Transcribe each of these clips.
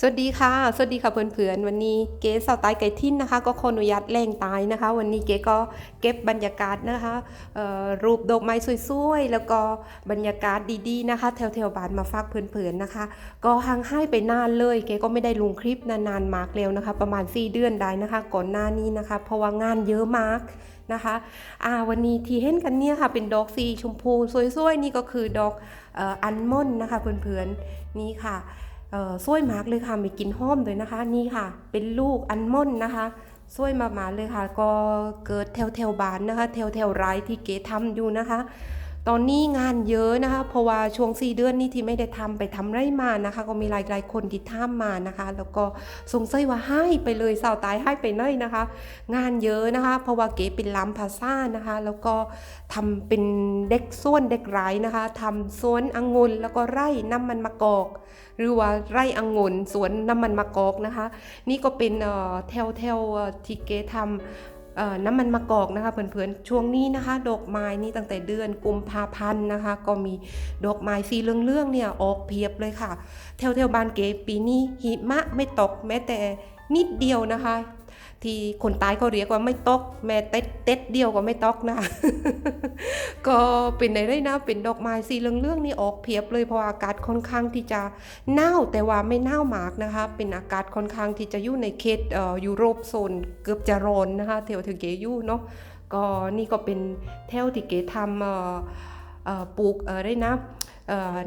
สวัสดีค่ะ สวัสดีค่ะเพื่อนๆ วันนี้เก๋สาวตายไก่ทิ้นนะคะ ก็ขออนุญาตแรงตายนะคะ วันนี้เก๋ก็เก็บบรรยากาศนะคะรูปดอกไม้สวยๆ แล้วก็บรรยากาศดีๆนะคะ แถวๆบ้านมาฝากเพื่อนๆนะคะ ก็ห่างหายไปนานเลย เก๋ก็ไม่ได้ลงคลิปนานๆมากแล้วนะคะ ประมาณ 4 เดือนได้นะคะ ก่อนหน้านี้นะคะ เพราะว่างานเยอะมากนะคะอ่าวันนี้ที่เห็นกันเนี่ยค่ะเป็นดอกสีชมพูสวยๆ นี่ก็คือดอกเอ่ออันมอนด์นะคะเพื่อนๆ นี่ค่ะ สวยมากเลยค่ะมีกลิ่นหอมด้วยนะคะ นี่ค่ะ เป็นลูกอันมอนด์นะคะสวยมากๆเลยค่ะ ก็เกิดแถวแถวบ้านนะคะ แถวแถวไร่ที่เก๋ทำอยู่นะคะ ตอนนี้งานเยอะนะคะ เพราะว่าช่วงสี่เดือนนี้ที่ไม่ได้ทำไปทำไรมานะคะ ก็มีหลายๆคนที่ทำมานะคะ แล้วก็สงสัยว่าให้ไปเลยสาวตายให้ไปเลยนะคะ งานเยอะนะคะ เพราะว่าเก๋เป็นล้ำภาษานะคะ แล้วก็ทำเป็นเด็กส่วนเด็กไร้นะคะทำสวนองุ่นแล้วก็ไร่น้ำมันมะกอก หรือว่าไร่องุ่นสวนน้ำมันมะกอกนะคะ นี่ก็เป็นแถวแถวที่เก๋ทำ น้ำมันมะกอกนะคะเพื่อนๆช่วงนี้นะคะ ดอกไม้นี่ตั้งแต่เดือนกุมภาพันธ์นะคะ ก็มีดอกไม้สีเหลืองๆเนี่ยออกเพียบเลยค่ะแถวแถวๆบ้านเก๋ปีนี้หิมะไม่ตกแม้แต่นิดเดียวนะคะ ที่คนตายเขาเรียกว่าไม่ตก แม้เต็ดเต็ดเดียวก็ไม่ตกนะ ก็เป็นในได้นะเป็นดอกไม้สีเหลืองๆนี่ออกเพียบเลยเพราะอากาศค่อนข้างที่จะหนาวแต่ว่าไม่หนาวมากนะคะ เป็นอากาศค่อนข้างที่จะอยู่ในเขตยุโรปโซนเกือบจะร้อนนะคะแถวถึงเกยู่เนาะก็นี่ก็เป็นแถวที่เกทำปลูกอ่อได้นะ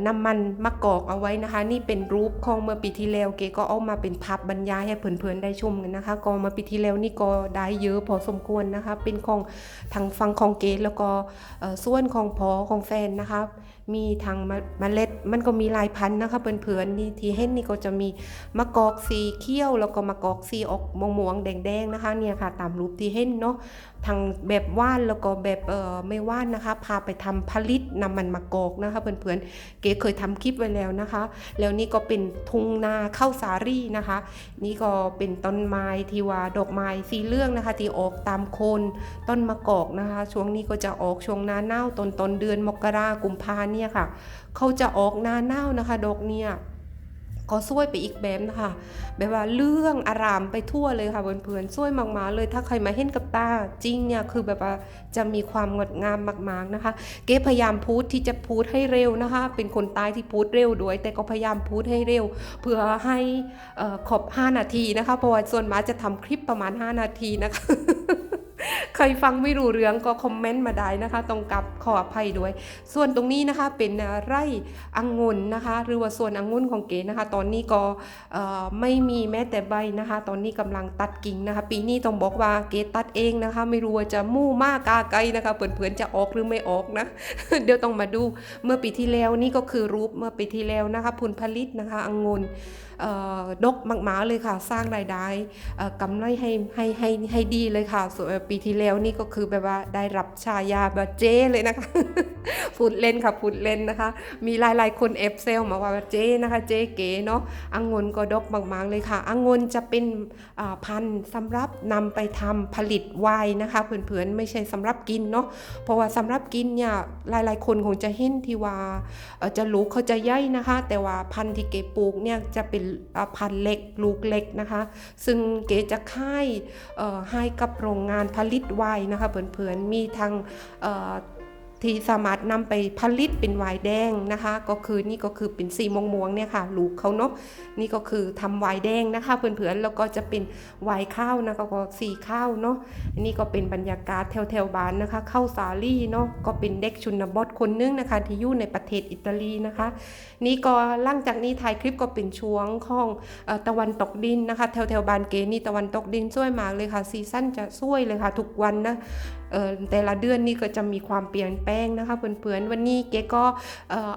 น้ำมันมะกอกเอาไว้นะคะ นี่เป็นรูปของเมื่อปีที่แล้วเกก็เอามาเป็นภาพบรรยายให้เพื่อนๆได้ชมกันนะคะ ก็เมื่ปีที่แล้วนี่ก็ได้เยอะพอสมควรนะคะ เป็นของทางฟังของเกแล้วก็ส่วนของพอของแฟนนะคะ มีทางเมล็ดมันก็มีหลายพันธุ์นะคะเพื่อนๆนี่ที่เห็นนี่ก็จะมีมะกอกสีเขียวแล้วก็มะกอกสีออกม่วงๆแดงๆนะคะเนี่ยค่ะ ตามรูปที่เห็นเนาะทางแบบว่านแล้วก็แบบเอ่อไม่ว่านนะคะ พาไปทำผลิตน้ำมันมะกอกนะคะเพื่อนๆเก๋เคยทำคลิปไว้แล้วนะคะ แล้วนี่ก็เป็นทุ่งนาข้าวสาลี่นะคะ นี่ก็เป็นต้นไม้ที่ว่าดอกไม้สีเหลืองนะคะที่ออกตามโคนต้นมะกอกนะคะ ช่วงนี้ก็จะออกช่วงหน้าหนาวต้นต้นเดือนมกรากุมภาเนี่ยค่ะ เขาจะออกหน้าหนาวนะคะ ดอกเนี่ยก็สวยไปอีกแบบนะคะแบบว่าเรื่องอารามไปทั่วเลยค่ะเพื่อนๆสวยมากๆเลย ถ้าใครมาเห็นกับตาจริงเนี่ยคือแบบว่าจะมีความงดงามมากๆนะคะ เก๋พยายามพูดที่จะพูดให้เร็วนะคะ เป็นคนตายที่พูดเร็วด้วย แต่ก็พยายามพูดให้เร็ว เพื่อให้เอ่อครบ5 นาทีนะคะเพราะว่าส่วนมากจะทำคลิปประมาณ 5 นาทีนะคะ ใครฟังไม่รู้เรื่องก็คอมเมนต์มาได้นะคะต้องกับขออภัยด้วย ส่วนตรงนี้นะคะเป็นไร่องุ่นนะคะ หรือว่าส่วนองุ่นของเก๋นะคะ ตอนนี้ก็ไม่มีแม้แต่ใบนะคะ ตอนนี้กำลังตัดกิ่งนะคะ ปีนี้ต้องบอกว่าเก๋ตัดเองนะคะ ไม่รู้ว่าจะมู่มากกาไกลนะคะเพื่อๆจะออกหรือไม่ออกนะ เดี๋ยวต้องมาดูเมื่อปีที่แล้วนี่ก็คือรูปเมื่อปีที่แล้วนะคะผลผลิตนะคะองุ่นดกมากๆเลยค่ะ สร้างรายได้กำไรให้ให้ให้ให้ดีเลยค่ะ ส่วนปีที่แล้วนี่ก็คือแบบว่าได้รับฉายาแบบเจ้เลยนะคะพูดเล่นค่ะพูดเล่นนะคะ มีหลายๆคนเอฟเซลมาว่าเจ้นะคะเจ้เก๋เนาะองุ่นก็ดกมากๆเลยค่ะองุ่นจะเป็นพันธุ์สำหรับนำไปทำผลิตไวน์นะคะเพื่อนๆไม่ใช่สำหรับกินเนาะเพราะว่าสำหรับกินเนี่ยหลายๆ คนคงจะเห็นที่ว่าจะลูกเขาจะใหญ่นะคะ แต่ว่าพันธุ์ที่เก๋ปลูกเนี่ยจะเป็นพันธุ์เล็กลูกเล็กนะคะ ซึ่งเก๋จะค่ายให้กับโรงงานผลิตไวน์นะคะเพื่อนๆมีทางเที่สามารถนำไปผลิตเป็นไวน์แดงนะคะ ก็คือนี่ก็คือเป็นสีม่วงๆเนี่ยค่ะลูกเขาเนาะนี่ก็คือทำไวน์แดงนะคะเพื่อนๆแล้วก็จะเป็นไวน์ข้าวนะคะก็สีข้าวเนาะอันนี้ก็เป็นบรรยากาศแถวแถวๆบ้านนะคะข้าวสาลี่เนาะก็เป็นเด็กชุนบทคนนึงนะคะ ที่อยู่ในประเทศอิตาลีนะคะ นี่ก็หลังจากนี้ถ่ายคลิปก็เป็นช่วงของตะวันตกดินนะคะ แถวแถวๆบ้านเกนี่ตะวันตกดินสวยมากเลยค่ะซีซั่นจะสวยเลยค่ะทุกวันนะแต่ละเดือนนี่ก็จะมีความเปลี่ยนแปลงนะคะเพื่อนๆวันนี้เก๋ก็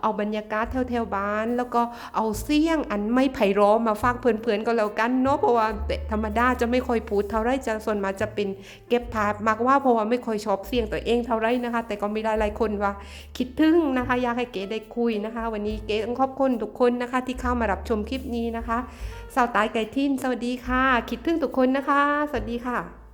เอาบรรยากาศแถวแถวๆบ้าน แล้วก็เอาเสียงอันไม่ไพเราะมาฝากเพื่อนๆก็แล้วกันเนาะเพราะว่าธรรมดาจะไม่ค่อยพูดเท่าไรจะส่วนมากจะเป็นเก็บภาพมากว่าเพราะว่าไม่ค่อยชอบเสียงตัวเองเท่าไรนะคะ แต่ก็มีหลายๆคนว่าคิดถึงนะคะอยากให้เก๋ได้คุยนะคะ วันนี้เก๋ต้องขอบคุณทุกคนนะคะ ที่เข้ามารับชมคลิปนี้นะคะสาวตายไก่ทินสวัสดีค่ะ คิดถึงทุกคนนะคะ สวัสดีค่ะ